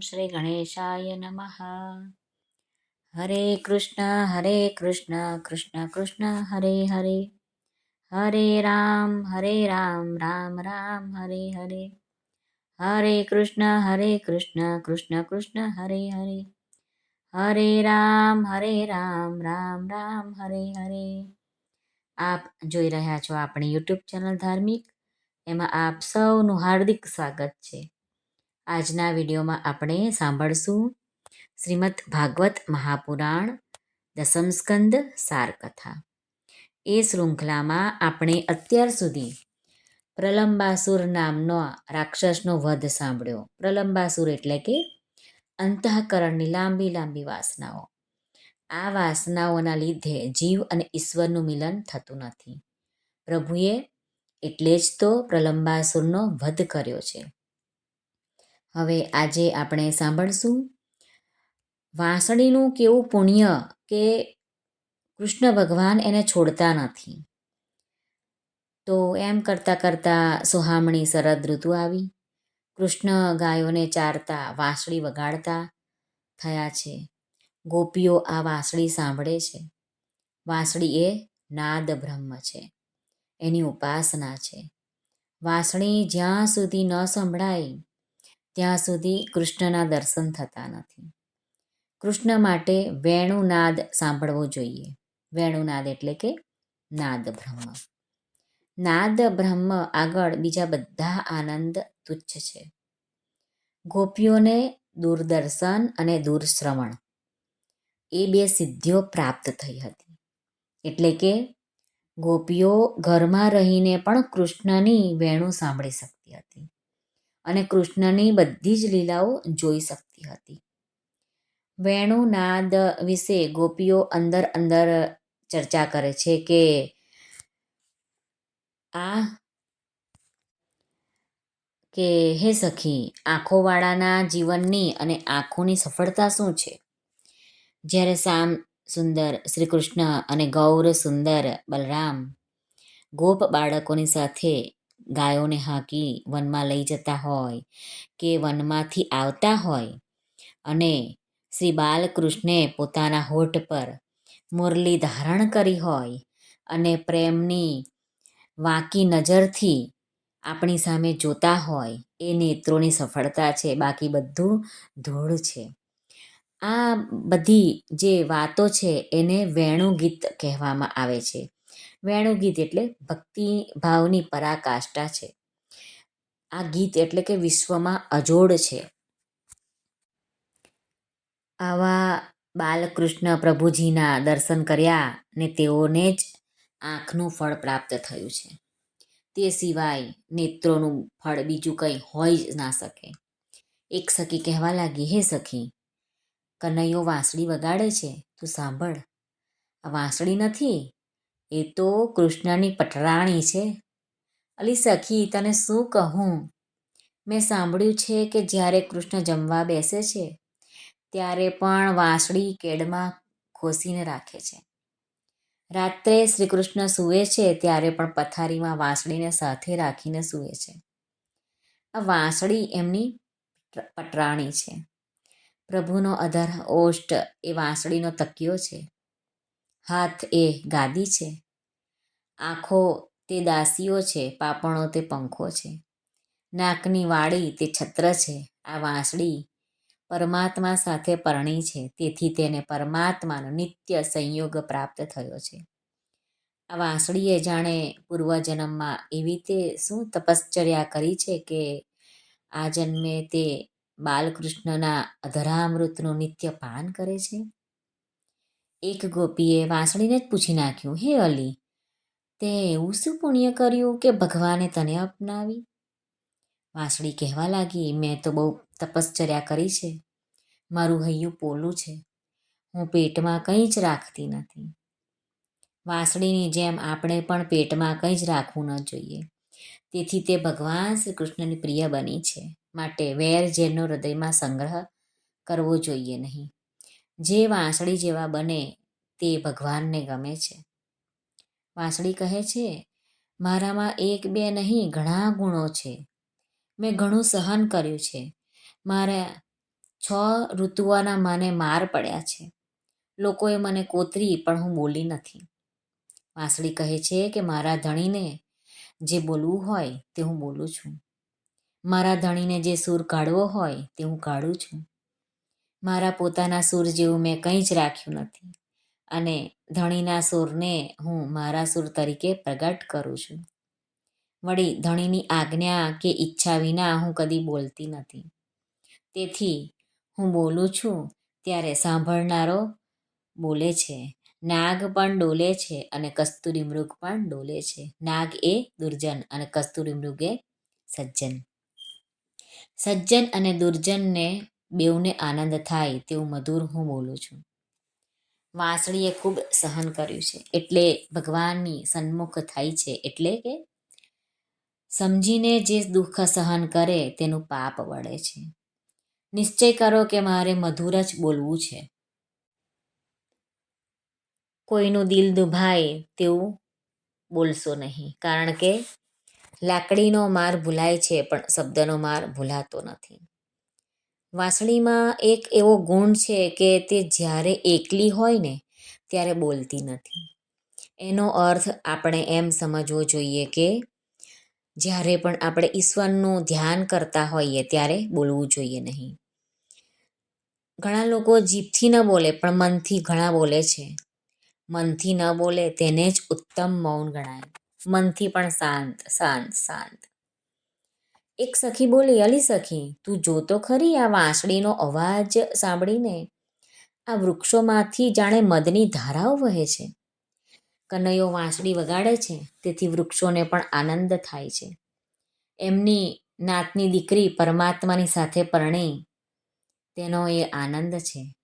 શ્રી ગણેશાય નમઃ. હરે કૃષ્ણ હરે કૃષ્ણ કૃષ્ણ કૃષ્ણ, હરે હરે. હરે રામ હરે રામ રામ રામ, હરે હરે. હરે કૃષ્ણ હરે કૃષ્ણ કૃષ્ણ કૃષ્ણ, હરે હરે. હરે રામ હરે રામ રામ રામ, હરે હરે. આપ જોઈ રહ્યા છો આપણી યુટ્યુબ ચેનલ ધાર્મિક. એમાં આપ સૌનું હાર્દિક સ્વાગત છે. આજના વિડીયોમાં આપણે સાંભળશું શ્રીમદ ભાગવત મહાપુરાણ, દસમ સારકથા. એ શૃંખલામાં આપણે અત્યાર સુધી પ્રલંબાસુર નામનો રાક્ષસનો વધ સાંભળ્યો. પ્રલંબાસુર એટલે કે અંતઃકરણની લાંબી લાંબી વાસનાઓ. આ વાસનાઓના લીધે જીવ અને ઈશ્વરનું મિલન થતું નથી. પ્રભુએ એટલે જ તો પ્રલંબાસુરનો વધ કર્યો છે. હવે આજે આપણે સાંભળશું વાંસળીનું કેવું પુણ્ય કે કૃષ્ણ ભગવાન એને છોડતા નથી. તો એમ કરતાં કરતાં સુહામણી શરદ ઋતુ આવી. કૃષ્ણ ગાયોને ચારતા વાંસળી વગાડતા થયા છે. ગોપીઓ આ વાંસળી સાંભળે છે. વાંસળી એ નાદ બ્રહ્મ છે. એની ઉપાસના છે. વાંસળી જ્યાં સુધી ન સંભળાય ત્યાં સુધી કૃષ્ણના દર્શન થતા નથી. કૃષ્ણ માટે વેણુનાદ સાંભળવો જોઈએ. વેણુનાદ એટલે કે નાદ બ્રહ્મ. નાદ બ્રહ્મ આગળ બીજા બધા આનંદ તુચ્છ છે. ગોપીઓને દૂરદર્શન અને દૂરશ્રવણ. એ બે સિદ્ધિઓ પ્રાપ્ત થઈ હતી. એટલે કે ગોપીઓ ઘરમાં રહીને પણ કૃષ્ણની વેણુ સાંભળી શકતી હતી. અને કૃષ્ણની બધી જ લીલાઓ જોઈ શકતી હતી. વેણુનાદ વિશે ગોપીઓ અંદર અંદર ચર્ચા કરે છે કે આ કે હે સખી, આંખોવાળાના જીવનની અને આંખોની સફળતા શું છે? જ્યારે શ્યામ સુંદર શ્રી કૃષ્ણ અને ગૌર સુંદર બલરામ ગોપ બાળકોની સાથે ગાયોને હાંકી વનમાં લઈ જતા હોય કે વનમાંથી આવતા હોય અને શ્રી બાલકૃષ્ણે પોતાના હોઠ પર મુરલી ધારણ કરી હોય અને પ્રેમની વાંકી નજરથી આપણી સામે જોતા હોય, એ નેત્રોની સફળતા છે, બાકી બધું ધૂળ છે. આ બધી જે વાતો છે એને વેણુ ગીત કહેવામાં આવે છે. વેણુગીત એટલે ભક્તિ ભાવની પરાકાષ્ઠા છે. આ ગીત એટલે કે વિશ્વમાં અજોડ છે. આવા બાલકૃષ્ણ પ્રભુજીના દર્શન કર્યા ને તેઓને જ આંખનું ફળ પ્રાપ્ત થયું છે. તે સિવાય નેત્રોનું ફળ બીજું કંઈ હોઈ જ ના શકે. એક સખી કહેવા લાગી, હે સખી, કનૈયો વાંસળી વગાડે છે? તું સાંભળ. આ વાંસળી નથી? એ તો કૃષ્ણની પટરાણી છે. અલી સખી, તને શું કહું? મેં સાંભળ્યું છે કે જ્યારે કૃષ્ણ જમવા બેસે છે, ત્યારે પણ વાંસળી કેડમાં ઘોસીને રાખે છે. રાત્રે શ્રી કૃષ્ણ સૂવે છે, ત્યારે પણ પથારીમાં વાંસળીને સાથે રાખીને સૂવે છે. આ વાંસળી એમની પટરાણી છે. પ્રભુનો અધર ઓષ્ટ એ વાંસળીનો તકિયો છે. હાથ એ ગાદી છે. આંખો તે દાસીઓ છે, પાપણો તે પંખો છે. નાકની વાળી તે છત્ર છે, આ વાંસળી પરમાત્મા સાથે પરણી છે, તેથી તેને પરમાત્માનો નિત્ય સંયોગ પ્રાપ્ત થયો છે. આ વાંસળીએ જાણે પૂર્વજન્મમાં એવી તે શું તપશ્ચર્યા કરી છે કે આ જન્મે તે બાલકૃષ્ણના અધરામૃતનું નિત્ય પાન કરે છે? એક ગોપીએ વાંસળીને જ પૂછી નાખ્યું, હે અલી તે એવું શું પુણ્ય કર્યું કે ભગવાને તને અપનાવી? વાંસળી કહેવા લાગી, મેં તો બહુ તપશ્ચર્યા કરી છે. મારું હૈયું પોલું છે. હું પેટમાં કંઈ જ રાખતી નથી. વાંસળીની જેમ આપણે પણ પેટમાં કંઈ જ રાખવું ન જોઈએ. તેથી તે ભગવાન શ્રી કૃષ્ણની પ્રિય બની છે. માટે વેર જેનો હૃદયમાં સંગ્રહ કરવો જોઈએ નહીં. જે વાંસળી જેવા બને તે ભગવાનને ગમે છે. વાંસળી કહે છે, મારામાં એક બે નહીં, ઘણા ગુણો છે. મેં ઘણું સહન કર્યું છે. મારા છ ઋતુઓના મને માર પડ્યા છે. લોકોએ મને કોતરી, પણ હું બોલી નથી. વાંસળી કહે છે કે, મારા ધણીને જે બોલવું હોય, તે હું બોલું છું. મારા ધણીને જે સૂર કાઢવો હોય, તે હું કાઢું છું. મારા પોતાના સૂર જેવું મેં કંઈ જ રાખ્યું નથી. અને ધણીના સૂરને હું મારા સૂર તરીકે પ્રગટ કરું છું. વળી ધણીની આજ્ઞા કે ઈચ્છા વિના હું કદી બોલતી નથી. તેથી હું બોલું છું ત્યારે સાંભળનારો બોલે છે. નાગ પણ ડોલે છે અને કસ્તુરી મૃગ પણ ડોલે છે. નાગ એ દુર્જન અને કસ્તુરી મૃગ એ સજ્જન. સજ્જન અને દુર્જનને બેઉને આનંદ થાય તેવું મધુર હું બોલું છું. વાંસળીએ ખૂબ સહન કર્યું છે. એટલે ભગવાનની સન્મુખ થાય છે. એટલે કે સમજીને જે દુઃખ સહન કરે તેનું પાપ વળે છે. નિશ્ચય કરો કે મારે મધુર જ બોલવું છે. કોઈનું દિલ દુભાય તેવું બોલશો નહીં. કારણ કે લાકડીનો માર ભૂલાય છે, પણ શબ્દનો માર ભૂલાતો નથી. વાંસળીમાં એક એવો ગુણ છે કે તે જ્યારે એકલી હોય ને, ત્યારે બોલતી નથી. એનો અર્થ આપણે એમ સમજવો જોઈએ કે જ્યારે પણ આપણે ઈશ્વરનું ધ્યાન કરતા હોઈએ ત્યારે બોલવું જોઈએ નહીં. ઘણા લોકો જીભથી ન બોલે, પણ મનથી ઘણા બોલે છે. મનથી ન બોલે તેને જ ઉત્તમ મૌન ગણાય. મનથી પણ શાંત શાંત શાંત. એક સખી બોલી, અલી સખી, તું જોતો ખરી આ વાંસળીનો અવાજ સાંભળીને? આ વૃક્ષોમાંથી જાણે મદની ધારાઓ વહે છે. કનૈયો વાંસળી વગાડે છે, તેથી વૃક્ષોને પણ આનંદ થાય છે. એમની નાતની દીકરી પરમાત્માની સાથે પરણી. તેનો એ આનંદ છે.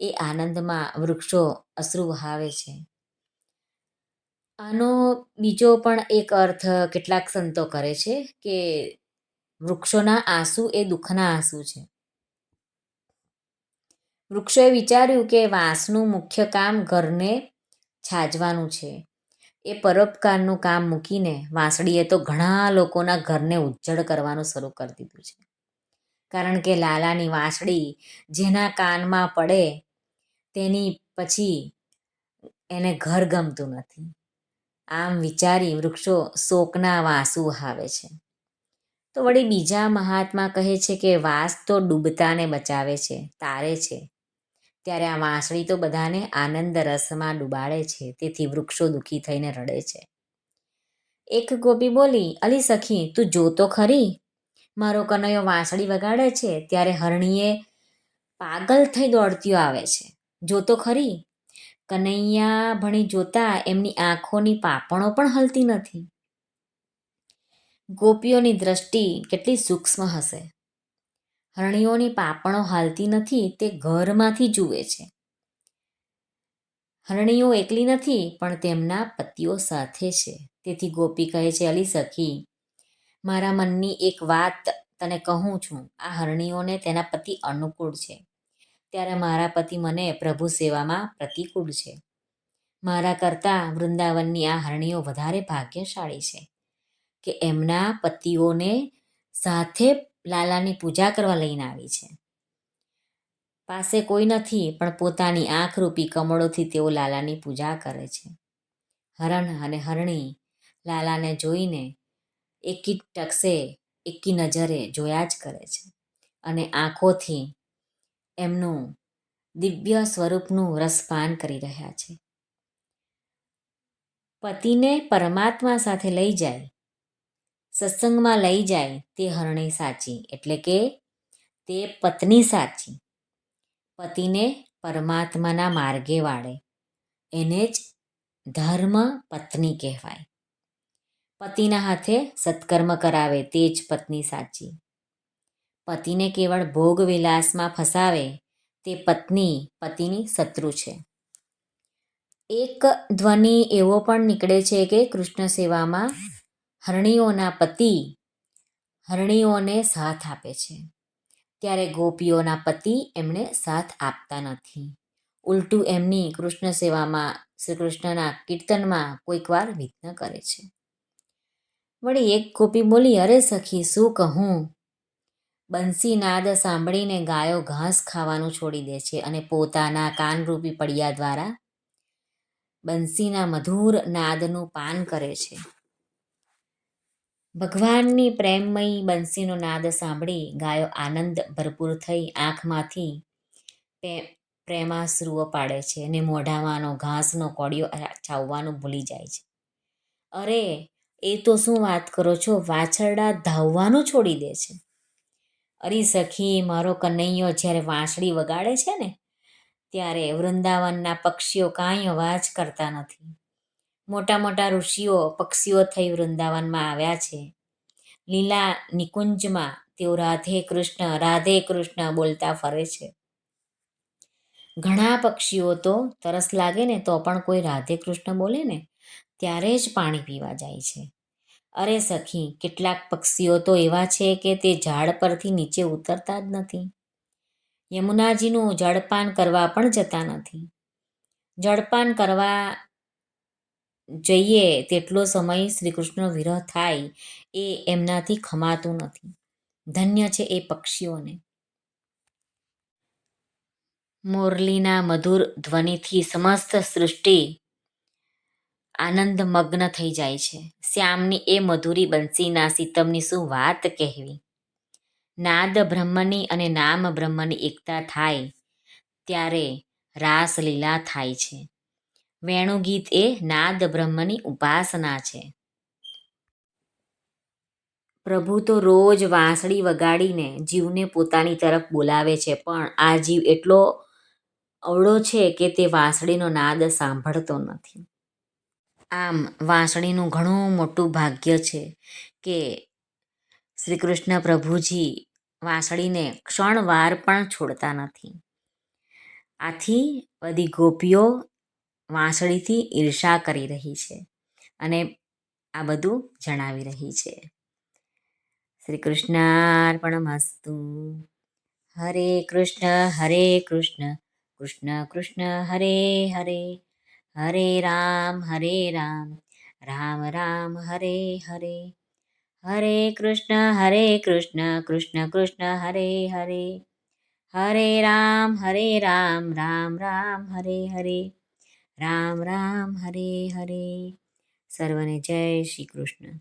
એ આનંદમાં વૃક્ષો અશ્રુ વહાવે છે. આનો બીજો પણ એક અર્થ કેટલાક સંતો કરે છે કે વૃક્ષોના આંસુ એ દુઃખના આંસુ છે. વૃક્ષોએ વિચાર્યું કે વાંસનું મુખ્ય કામ ઘરને છાજવાનું છે. એ પરોપકારનું કામ મૂકીને વાંસળીએ તો ઘણા લોકોના ઘરને ઉજ્જડ કરવાનું શરૂ કરી દીધું છે. કારણ કે લાલાની વાંસળી જેના કાનમાં પડે તેની પછી એને ઘર ગમતું નથી. આમ વિચારી વૃક્ષો શોકના વાંસુ આવે છે. તો વળી બીજા મહાત્મા કહે છે કે વાસ તો ડૂબતાને બચાવે છે, તારે છે. ત્યારે આ વાંસળી તો બધાને આનંદ રસમાં ડૂબાડે છે, તેથી વૃક્ષો દુઃખી થઈને રડે છે. એક ગોપી બોલી, અલી સખી, તું જોતો ખરી? મારો કનૈયો વાંસળી વગાડે છે, ત્યારે હરણીએ પાગલ થઈ દોડતીઓ આવે છે. જોતો ખરી? કનૈયા ભણી જોતા એમની આંખોની પાપણો પણ હલતી નથી. ગોપીઓની દ્રષ્ટિ કેટલી સૂક્ષ્મ હશે. હરણીઓની પાપણો હાલતી નથી, તે ઘરમાંથી જુએ છે. હરણીઓ એકલી નથી, પણ તેમના પતિઓ સાથે છે. તેથી ગોપી કહે છે, અલી સખી, મારા મનની એક વાત તને કહું છું. આ હરણીઓને તેના પતિ અનુકૂળ છે. ત્યારે મારા પતિ મને પ્રભુ સેવામાં પ્રતિકૂળ છે. મારા કરતાં વૃંદાવનની આ હરણીઓ વધારે ભાગ્યશાળી છે. કે એમના પતિઓને સાથે લાલાની પૂજા કરવા લઈને આવી છે. પાસે કોઈ નથી, પણ પોતાની આંખરૂપી કમળોથી તેઓ લાલાની પૂજા કરે છે. હરણ અને હરણી લાલાને જોઈને એકી ટકસે, એકી નજરે જોયા જ કરે છે અને આંખોથી એમનું દિવ્ય સ્વરૂપનું રસપાન કરી રહ્યા છે. પતિને પરમાત્મા સાથે લઈ જાય સત્સંગમાં લઈ જાય તે હરણી સાચી, એટલે કે તે પત્ની સાચી. પતિને પરમાત્માના માર્ગે વાળે. એને જ ધર્મ પત્ની કહેવાય. પતિના હાથે સત્કર્મ કરાવે તે જ પત્ની સાચી. પતિને કેવળ ભોગ વિલાસમાં ફસાવે તે પત્ની પતિની શત્રુ છે. એક ધ્વનિ એવો પણ નીકળે છે કે કૃષ્ણ સેવામાં હરણીઓના પતિ હરણીઓને સાથ આપે છે. ત્યારે ગોપીઓના પતિ એમણે સાથ આપતા નથી. ઉલટું એમની કૃષ્ણ સેવામાં શ્રી કૃષ્ણના કીર્તનમાં કોઈક વાર વિઘ્ન કરે છે. વળી એક ગોપી બોલી, અરે સખી, શું કહું? બંસી નાદ સાંભળીને ગાયો ઘાસ ખાવાનું છોડી દે છે અને પોતાના કાનરૂપી પડિયા દ્વારા બંસીના મધુર નાદનું પાન કરે છે. ભગવાનની પ્રેમમયી બંસીનો નાદ સાંભળી ગાયો આનંદ ભરપૂર થઈ આંખમાંથી પ્રેમાશ્રુઓ પાડે છે અને મોઢામાંનો ઘાસનો કોડિયો ચાવવાનું ભૂલી જાય છે. અરે, એ તો શું વાત કરો છો? વાછરડા ધાવવાનું છોડી દે છે. અરે સખી, મારો કનૈયો જ્યારે વાંસળી વગાડે છે ને, ત્યારે વૃંદાવનના પક્ષીઓ કાંઈ અવાજ કરતા નથી. મોટા મોટા ઋષિઓ, પક્ષીઓ થઈ વૃંદાવનમાં આવ્યા છે. લીલા નિકુંજમાં તેઓ રાધે કૃષ્ણ રાધે કૃષ્ણ બોલતા ફરે છે. ઘણા પક્ષીઓ તો તરસ લાગે ને તો પણ કોઈ રાધે કૃષ્ણ બોલે ને, ત્યારે જ પાણી પીવા જાય છે. અરે સખી, કેટલાક પક્ષીઓ તો એવા છે કે તે ઝાડ પરથી નીચે ઉતરતા જ નથી. યમુનાજીનું જળપાન કરવા પણ જતા નથી. જળપાન કરવા જઈએ તેટલો સમય શ્રી કૃષ્ણનો વિરહ થાય એ એમનાથી ખમાતું નથી. ધન્ય છે એ પક્ષીઓને. મોરલીના મધુર ધ્વનિથી સમસ્ત સૃષ્ટિ આનંદમગ્ન થઈ જાય છે. શ્યામની એ મધુરી બંસીના સીતમની શું વાત કહેવી? નાદ બ્રહ્મની અને નામ બ્રહ્મની એકતા થાય ત્યારે રાસલીલા થાય છે. વેણુગીત એ નાદ બ્રહ્મની ઉપાસના છે. પ્રભુ તો રોજ વાંસળી વગાડીને જીવને પોતાની તરફ બોલાવે છે, પણ આ જીવ એટલો અવળો છે કે તે વાંસળીનો નાદ સાંભળતો નથી. આમ વાંસળીનું ઘણું મોટું ભાગ્ય છે કે શ્રી કૃષ્ણ પ્રભુજી વાંસળીને ક્ષણવાર પણ છોડતા નથી. આથી બધી ગોપીઓ વાંસળીથી ઈર્ષા કરી રહી છે અને આ બધું જણાવી રહી છે. શ્રી કૃષ્ણાર્પણમસ્તુ હરે કૃષ્ણ હરે કૃષ્ણ કૃષ્ણ કૃષ્ણ, હરે હરે હરે રામ હરે રામ રામ રામ, હરે હરે. હરે કૃષ્ણ હરે કૃષ્ણ કૃષ્ણ કૃષ્ણ, હરે હરે. હરે રામ હરે રામ રામ રામ, હરે હરે. રામ રામ હરે હરે. સર્વને જય શ્રી કૃષ્ણ.